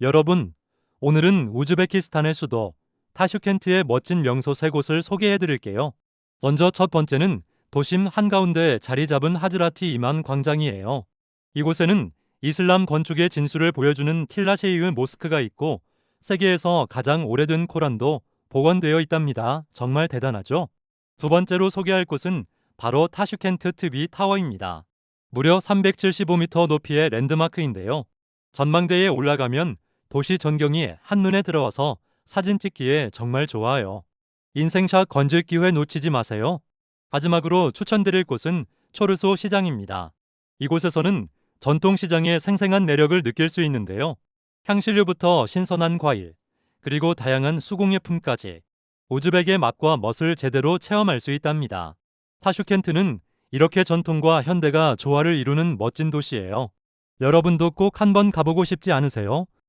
여러분, 오늘은 우즈베키스탄의 수도 타슈켄트의 멋진 명소 세 곳을 소개해 드릴게요. 먼저 첫 번째는 도심 한가운데 자리 잡은 하즈라티 이만 광장이에요. 이곳에는 이슬람 건축의 진수를 보여주는 틸라셰이의 모스크가 있고 세계에서 가장 오래된 코란도 복원되어 있답니다. 정말 대단하죠? 두 번째로 소개할 곳은 바로 타슈켄트 트비 타워입니다. 무려 375m 높이의 랜드마크인데요. 전망대에 올라가면 도시 전경이 한눈에 들어와서 사진 찍기에 정말 좋아요. 인생샷 건질 기회 놓치지 마세요. 마지막으로 추천드릴 곳은 초르소 시장입니다. 이곳에서는 전통시장의 생생한 매력을 느낄 수 있는데요. 향신료부터 신선한 과일, 그리고 다양한 수공예품까지 우즈벡의 맛과 멋을 제대로 체험할 수 있답니다. 타슈켄트는 이렇게 전통과 현대가 조화를 이루는 멋진 도시예요. 여러분도 꼭 한번 가보고 싶지 않으세요?